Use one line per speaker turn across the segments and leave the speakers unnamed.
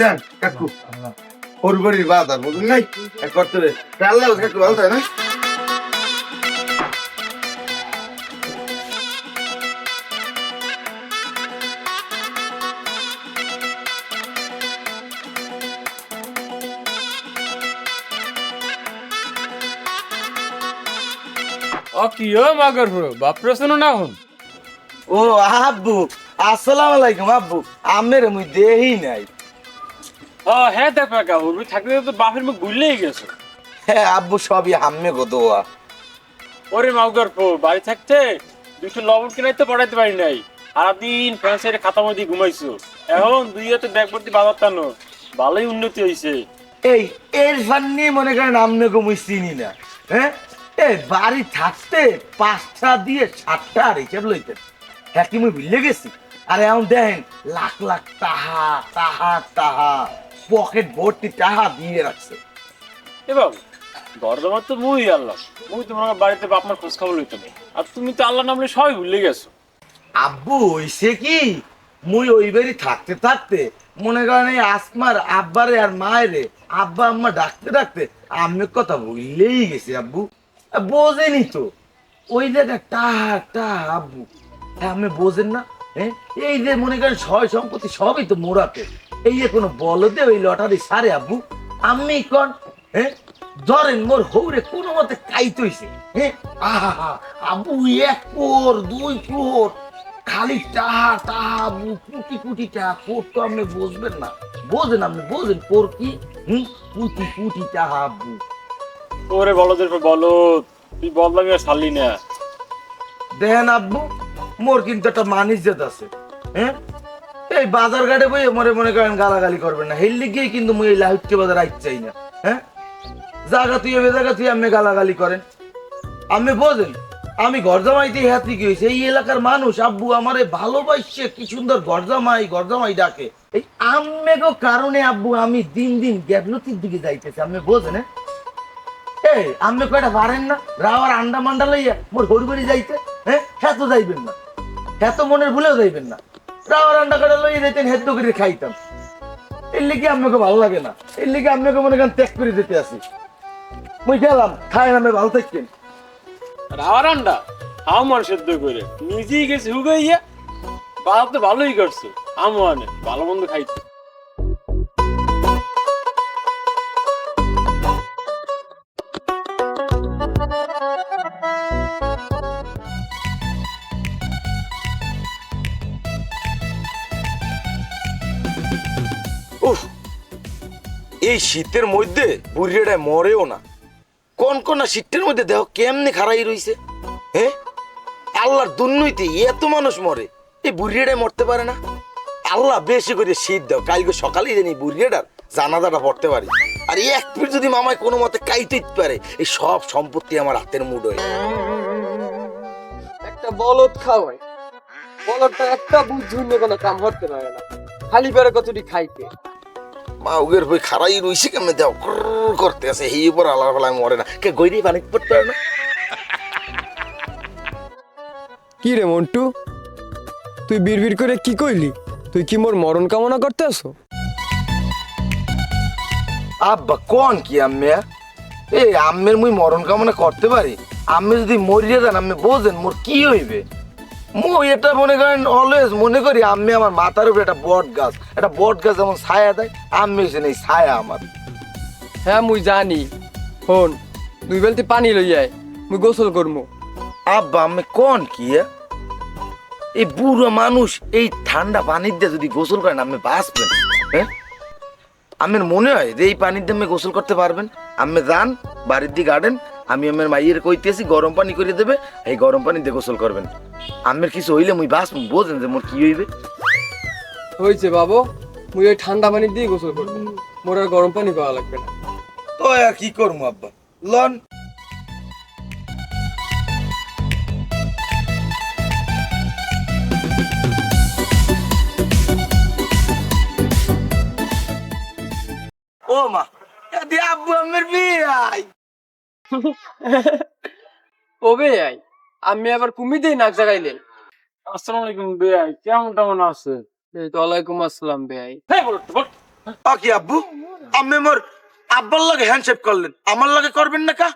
দেন কাকু। ওর বাড়ির বাজার বুঝুন নাই? এক করতে হবে আল্লাহ কাকু ভালো থাকে না?
ও কি ও মাগর হো বাপরে শোনো না হন।
ও আব্বু আসসালামু আলাইকুম আব্বু। আমের মুই দেহি নাই।
ও হ্যাঁ দেখ কাকা হবি থাকলে তো বাপের মুখ ভুললেই গেছো।
হ্যাঁ আব্বু সবই হাম্মে গো
ওরে মাগর ফো বাড়ি থাকতে দুটো লবণ কিনাই তো পড়াইতে পারি নাই। সারাদিন ফ্যান সাইডে খাতা মধ্যে ঘুমাইছো। এখন দুই হাতে ব্যাগ ভর্তি বাজার টানো ভালোই উন্নতি হয়েছে
এই এর ফান নিয়ে মনে করেন আমনে গো চিনি না হ্যাঁ? এই বাড়ি থাকতে পাঁচটা দিয়ে সাতটা আর হিসাব লইতেন হ্যাঁ কি মুই ভুলে গেছি? আরে এখন দেখেন লাখ লাখ টাহা টাহা টাহা পকেট ভর্তি টাহা দিয়ে রাখছে।
এ বাবু দরদামার তো মুই আল্লাহ। মুই তোমার বাড়িতে বাপ মার খোঁজ খবর লইতাম আর তুমি তো আল্লাহ নামলে সবাই ভুলে গেছো।
আব্বু হইছে কি? মুই ওই বাড়ি থাকতে থাকতে মনে করেন এই আসমার আব্বারে আর মায়েরে আব্বা আম্মা ডাকতে ডাকতে আমি কথা ভুললেই গেছি আব্বু। বোঝেনি তো। ওই জায়গা টাহা টাহা আব্বু। আপনি বোঝেন না হ্যাঁ? এই যে মনে করেন সয় সম্পত্তি সবই তো মোড়াতে। এই যে কোনো বলদে ওই লটারি সারে আব্বু। আমি কন হ্যাঁ ধরেন মোর হৌরে কোনো মতে কাইতইছে হ্যাঁ আহা আবু এক পোর দুই পোর খালি টাহা টাহা আবু কুটি কুটি টাহা। পোর তো আপনি বুঝবেন না। বোঝেন আপনি বোঝেন পোর কি? হুম? কুটি কুটি টাহা আবু
ওরে বলদের পর বলদ তুই বদলামি আর ছাড়লি না।
দেখেন আব্বু মোর কিন্তু একটা মানিজ্যত আছে হ্যাঁ এই বাজার ঘাটে বই মনে মনে করেন গালাগালি করবেন না। হেললি গিয়ে কিন্তু মুই এই লাহিট্য বাজার আইতে চাই না হ্যাঁ? জায়গা তুই এবে জায়গা তুই আমি গালাগালি করেন। আমি বোঝেন, আমি গরজামাইতে হাতি কি হয়েছে এই এলাকার মানুষ, আব্বু আমারে ভালোবাসছে কি সুন্দর গরজামাই গরজামাই ডাকে। এই আম্মেগো কারণে আব্বু আমি দিন দিন গ্যাবলতির দিকে যাইতেছি আমি বোঝেন হ্যাঁ? এই আমি কয়টা পারেন না? রাওয়ার আন্ডা মান্ডা লইয়া মোর হরিবাড়ি যাইতে হ্যাঁ? হ্যাঁ তো যাইবেন না। হ্যাঁ তো মনের ভুলেও যাইবেন না। রাওয়ার আন্ডা কয়টা লইয়া যাইতেন হেদ্দ করে খাইতাম। এর লিগে আপনাকে ভালো লাগে না। এর লিগে আপনাকে মনে করেন ত্যাগ করে দিতে আসি। মুই গেলাম, খায় আমি ভালো থাকেন
রাওয়ার আন্ডা আমার সেদ্ধ করে। নিজেই গেছে হুগাইয়া, বাপ তো ভালোই করছ। আমনে ভালো মন্দ খাইতে
উফ এই শীতের মধ্যে বুড়িয়াটায় মরেও না। কোন কোন না শীতের মধ্যে দেহ কেমনে খারাই রইছে? হ্যাঁ আল্লাহর দুর্নীতি, এত মানুষ মরে, এই বুড়িয়াটায় মরতে পারে না? আল্লাহ বেশি করে শীত দাও, কালকে সকালে জানি বুড়িয়াটার জানাজাটা পড়তে পারি। আর এই এক পিঠ যদি মামায় কোনো মতে কাইতে পারে, এই সব সম্পত্তি আমার হাতের মুড হয়ে
একটা বলদ খাওয়ায়। বলদটা একটা বুঝুন কোনো কাম করতে পারে না। খালি পেরে কতটি খাইতে?
মা উগের বই খারাই রইছে কেমনে দেও? করতে আছে এই উপর আল্লাহ বেলায় মরে না। কে গইরি পানি পড়তে পারে না?
কি রে মন্টু? তুই বিড়বিড় করে কি কইলি? তুই কি মোর মরণ কামনা করতে আসো?
আব্বা কোন কি আম্মে? এই আম্মের মুই মরণ কামনা করতে পারি। আম্মে যদি মরিয়ে যান আম্মে বোঝেন মোর কি হইবে। মুই এটা মনে করেন অলওয়েজ মনে করি আম্মে আমার মাথার উপরে একটা বট গাছ। একটা বট গাছ যেমন ছায়া দেয় আম্মে হইছে এই ছায়া আমার।
হ্যাঁ মুই জানি। হন দুই বেলতে পানি লই যায় মুই গোসল করমু।
আব্বা আম্মে কোন কি? এই বুড়ো মানুষ এই ঠান্ডা পানির দিয়ে যদি গোসল করেন আপনি বাঁচবেন হ্যাঁ আমের মনে হয় যে এই পানির দিয়ে আপনি গোসল করতে পারবেন? আমি যান বাড়ির দিকে গার্ডেন আমি আমার মাইয়ের কইতেছি গরম পানি করে দেবে এই গরম পানি দিয়ে গোসল করবেন। আমের কিছু হইলে মুই বাঁচব বোঝেন যে মোর কি হইবে?
হয়েছে বাবু মুই ওই ঠান্ডা পানি দিয়ে গোসল করব। মোর আর গরম পানি পাওয়া লাগবে না।
তো আর কি করব আব্বা? লন। ও মা আব্বু আমের বিয়ে আই
ওবে আই আমি আবার নাক জাগাইলেন।
আসসালামু আলাইকুম বেয়াই কেমন কেমন আছে
এই তো ওয়ালাইকুম আসসালাম
কি আব্বু আমি মোর আব্বার লাগে হ্যান্ডশেক করলেন আমার লাগে করবেন না কা?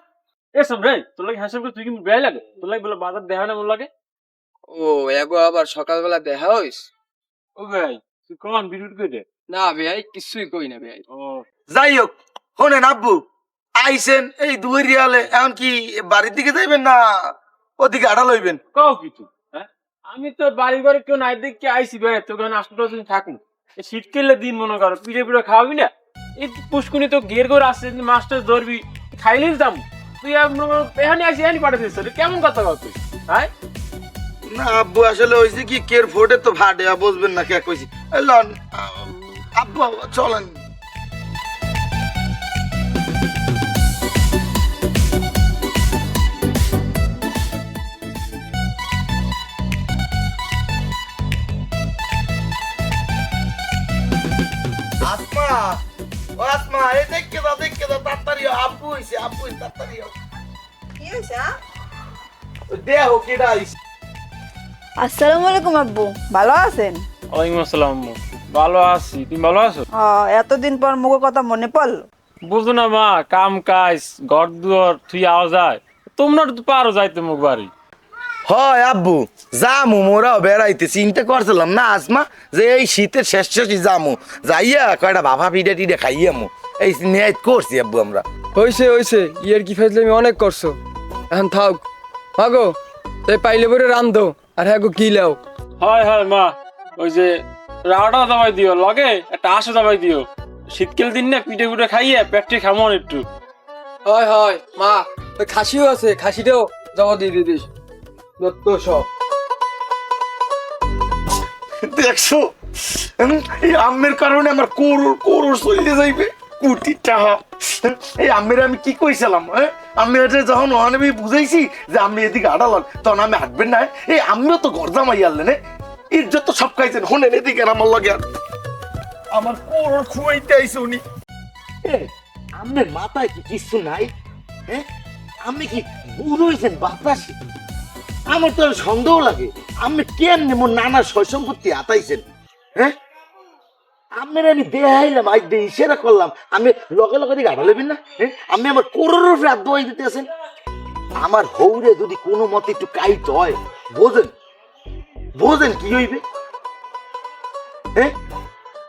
এসব রে তোর লাগে তুই কি বেয় লাগে তোর লাগে বলে বাজার দেখা না মোর লাগে?
ও এগো আবার সকালবেলা দেখা হইস?
ও ভাই তুই কমান বিরুদ্ধ করে দে?
না ভাই কিছুই কই না ভাই
ও।
যাই হোক শোনেন আব্বু আইসেন এই দুই রিয়ালে এখন কি বাড়ির দিকে যাইবেন না ওদিকে আড়া লইবেন
কও কি তুই হ্যাঁ? আমি তো বাড়ি বাড়ি কেউ নাই দেখে আইসি ভাই তোকে আসলে থাকুন। এই শীত কেলে দিন মনে করো পিঠে পিঠে খাওয়াবি না? এই পুষ্কুনি তো গের করে আসছে মাস্টার ধরবি খাইলেই দাম তুই এখানে আসি এখানে পাঠাতে দিস কেমন কথা কর তুই হ্যাঁ?
না আব্বু আসলে হয়েছে কি কের ফোটে তো ভাটে বুঝবেন না কে কইছি। লন আব্বু চলেন। ও আসমা এই দেখকে দাও দেখকে দাও তাড়াতাড়ি আব্বু হইছে আব্বু হইছে তাড়াতাড়ি।
কি হয়েছে
দেহ কেডা আইছে
আসসালামু আলাইকুম আব্বু। ভালো আছেন?
ওয়ালাইকুম আসসালাম আম্মু। ভালো আছি। তুমি ভালো আছো?
ও এতদিন পর মুখের কথা মনে পড়ল।
বুঝো না মা কাম কাজ ঘর দুয়ার তুই আওয়া যায়। তোমরা তো পারো যাইতে মুখ বাড়ি।
হয় আব্বু জামু মোরাও বেড়াইতে চিন্তা করছিলাম। না আসমা যে এই শীতের শেষ শেষই জামু যাইয়া কয়টা বাবা পিঠা টিডে খাইয়ামু। এই নিয়ে করছি আব্বু আমরা।
হইছে হইছে ইয়ের কি ফেজলামি অনেক করছ। এখন থাক। মাগো তাই পাইলে পরে রান্ধো আর হ্যাঁ গো কি লাও
হয় হয় মা। ওই যে রাওটা দাবাই দিও। লগে একটা আশা দাবাই দিও। শীতকাল দিন না পিঠে পিঠে খাইয়ে পেটে খামন একটু।
হয় হয় মা খাসিও আছে খাসিটাও জমা দিয়ে দিয়ে দিস। দত্ত সব
দেখছ এই আমের কারণে আমার করোর করোর চলে যাইবে। কোটি টাকা। এই আমের আমি কি কইছিলাম হ্যাঁ আমি এটা যখন ওখানে আমি বুঝাইছি যে আমি এদিকে আড়ালাম তখন আমি হাঁটবেন না এই আমিও তো ঘর জামাই আনলেন ইজ্জত তো সব খাইছেন হোনেন এদিকে আমার লাগে। আমার করোর খুয়াইতে আইছে উনি। আপনার মাথায় কি কিছু নাই? হ্যাঁ আপনি কি বুড়ো হয়েছেন বাতাসে? আমার তো সন্দেহ লাগে। আমি কেমনে মোর নানা সয় সম্পত্তি আতাইছেন? হ্যাঁ? আমের আমি দেখাইলাম আজ দিয়ে ইশারা করলাম। আমি লগে লগে দিকে আড়া লেবেন না? হ্যাঁ? আমি আমার করোড়ের উপরে হাত দিতে আছেন আমার হৌরে যদি কোনো মতে একটু কাইট হয়, বোঝেন? বোঝেন কি হইবে? হ্যাঁ?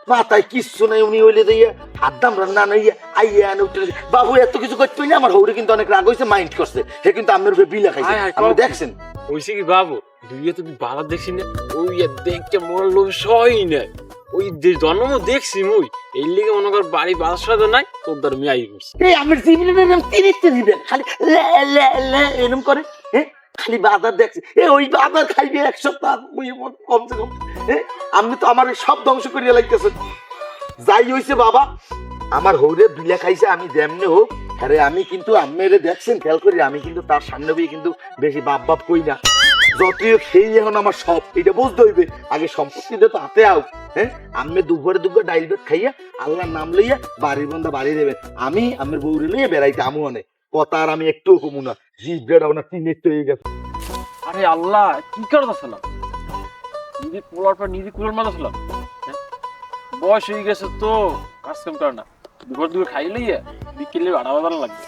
মাথায় কিচ্ছু নাই উনি হইলে দিয়ে আদাম রান্না নাইয়া আইয়া আনে উঠে বাবু এত কিছু করতে না আমার হৌরে কিন্তু অনেক রাগ হয়েছে মাইন্ড করছে। সে কিন্তু আমের উপরে বিলা খাইছে। আপনি দেখছেন?
হইছে কি বাবু? দুইয়ে তো বালা দেখছি না? ওই দেখকে মোর লোক সই না ওই জন্ম দেখছি মুই এই লিগে মনে কর বাড়ি বাসার সাথে নাই তোর দ্বার মিয়াই
এই আমার জীবনের তিরিশটা দিবেন। খালি এরকম করে হ্যাঁ? খালি বাজার দেখছি। এ, ওই বাজার খাইবে এক সপ্তাহ কমসে কম হ্যাঁ আপনি তো আমার সব ধ্বংস করিয়া লাগতেছেন যাই হইছে বাবা, আমার হৌরে বিলা খাইছে, আমি যেমনি হোক আরে আমি কিন্তু আম্মেরে দেখছেন, খেয়াল করি, আমি কিন্তু তার সামনে দিয়ে কিন্তু বেশি বাপ বাপ কই না। যতই সেই এখন আমার সব, এটা বুঝতে হইবে। আগে সম্পত্তিটা তো হাতে আও হ্যাঁ? আম্মে দুপুরে দুপুরে ডাইল ভাত খাইয়া, আল্লাহর নাম লইয়া বাড়ির বন্ধা বাড়ি দেবেন আমি আমার বউরে লইয়া বেড়াইতে আমু অনেক কথা আর আমি একটু কমু না। জিভ বেড়াও না তিন একটু হয়ে গেছে।
আরে আল্লাহ, কি করতেছিলাম নিজে পোলার পর নিজে কুলার মাথা ছিলাম বয়স হয়ে গেছে তো, কাজ কাম করে না। দুপুর দুপুর খাইলেই বিকেলে আড়া বাজার লাগবে।